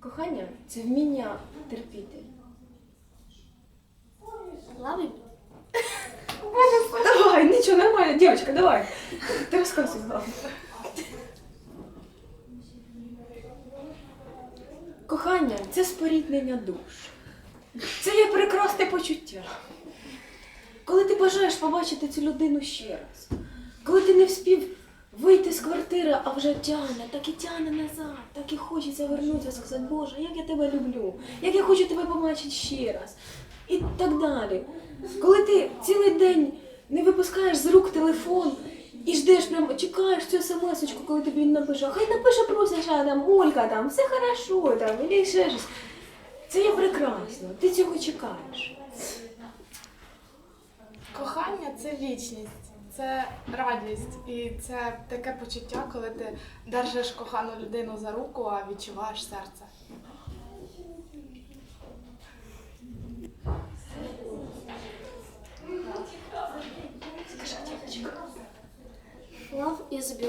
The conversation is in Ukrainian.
Кохання це вміння терпіти. Лаві? Давай, нічого, нормально, дівчинка, давай. Ти розказуй головне. Кохання це споріднення душ. Це є прекрасне почуття. Коли ти бажаєш побачити цю людину ще раз, коли ти не вспів вийти з квартири, а вже тягне, так і тягне назад, так і хочеться вернутися, сказати, Боже, як я тебе люблю, як я хочу тебе побачити ще раз. І так далі. Коли ти цілий день не випускаєш з рук телефон і ждеш, прям чекаєш цю смс-очку, коли тобі він напише, хай напише просто, що там Олька, там все хорошо, там, і ще щось. Це є прекрасно, ти цього чекаєш. Кохання це вічність, це радість і це таке почуття, коли ти держиш кохану людину за руку, а відчуваєш серце. Love is beautiful.